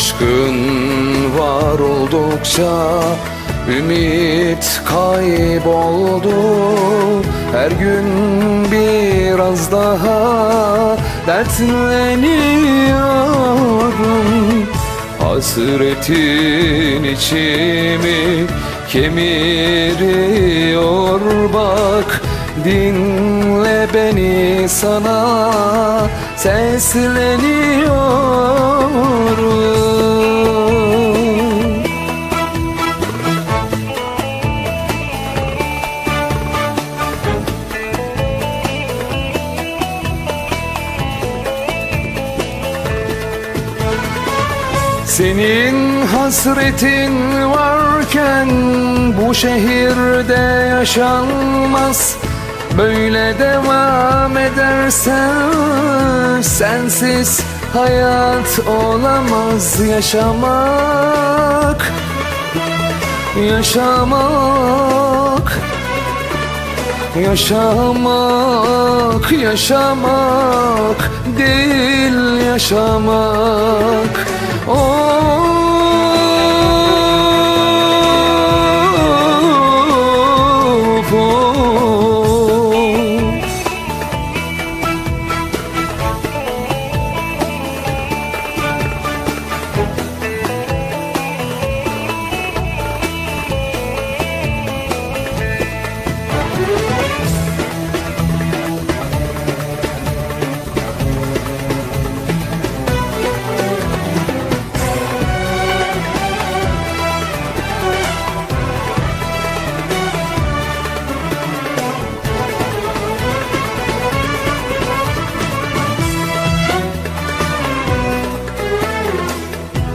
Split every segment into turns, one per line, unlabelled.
Aşkın var oldukça Ümit kayboldu. Her gün biraz daha Dertleniyorum. Hasretin içimi kemiriyor bak Dinle beni sana sesleniyorum. Senin hasretin varken bu şehirde yaşanmaz Böyle devam edersen sensiz hayat olamaz yaşamak. Yaşamak Yaşamak, yaşamak değil yaşamak. Of,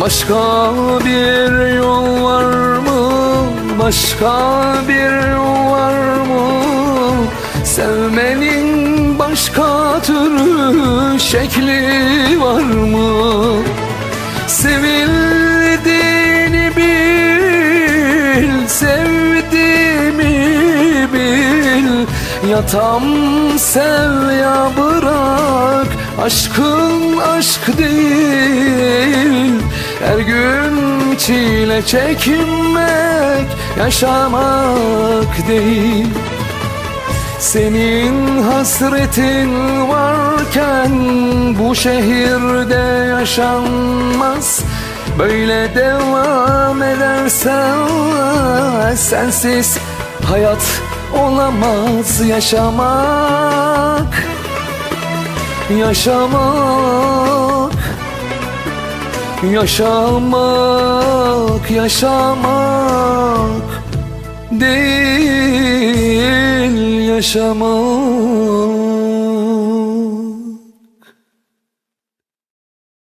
Başka bir yol var mı? Başka bir yol var mı? Sevmenin başka türlü şekli var mı? Sevildiğini bil, sevdiğimi bil Ya tam sev ya bırak, aşkın aşk değil Her gün çile çekinmek, yaşamak değil. Senin hasretin varken bu şehirde yaşanmaz. Böyle devam edersen sensiz hayat olamaz. Yaşamak Yaşamak Yaşamak, yaşamak değil yaşamak